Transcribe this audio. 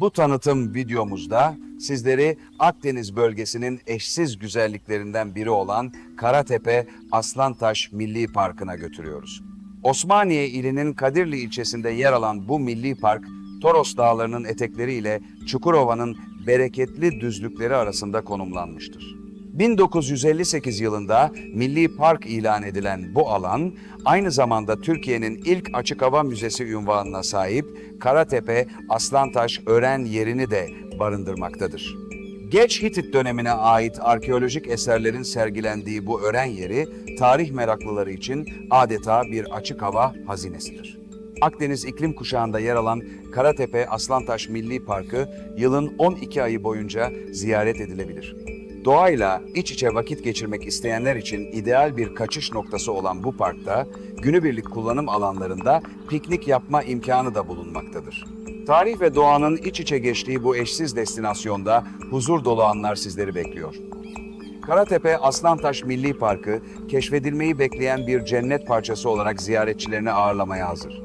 Bu tanıtım videomuzda sizleri Akdeniz bölgesinin eşsiz güzelliklerinden biri olan Karatepe Aslantaş Milli Parkı'na götürüyoruz. Osmaniye ilinin Kadirli ilçesinde yer alan bu milli park, Toros Dağları'nın etekleriyle Çukurova'nın bereketli düzlükleri arasında konumlanmıştır. 1958 yılında Milli Park ilan edilen bu alan, aynı zamanda Türkiye'nin ilk açık hava müzesi unvanına sahip Karatepe Aslantaş Ören yerini de barındırmaktadır. Geç Hitit dönemine ait arkeolojik eserlerin sergilendiği bu ören yeri, tarih meraklıları için adeta bir açık hava hazinesidir. Akdeniz iklim kuşağında yer alan Karatepe Aslantaş Milli Parkı yılın 12 ayı boyunca ziyaret edilebilir. Doğayla iç içe vakit geçirmek isteyenler için ideal bir kaçış noktası olan bu parkta günübirlik kullanım alanlarında piknik yapma imkanı da bulunmaktadır. Tarih ve doğanın iç içe geçtiği bu eşsiz destinasyonda huzur dolu anlar sizleri bekliyor. Karatepe Aslantaş Milli Parkı keşfedilmeyi bekleyen bir cennet parçası olarak ziyaretçilerini ağırlamaya hazır.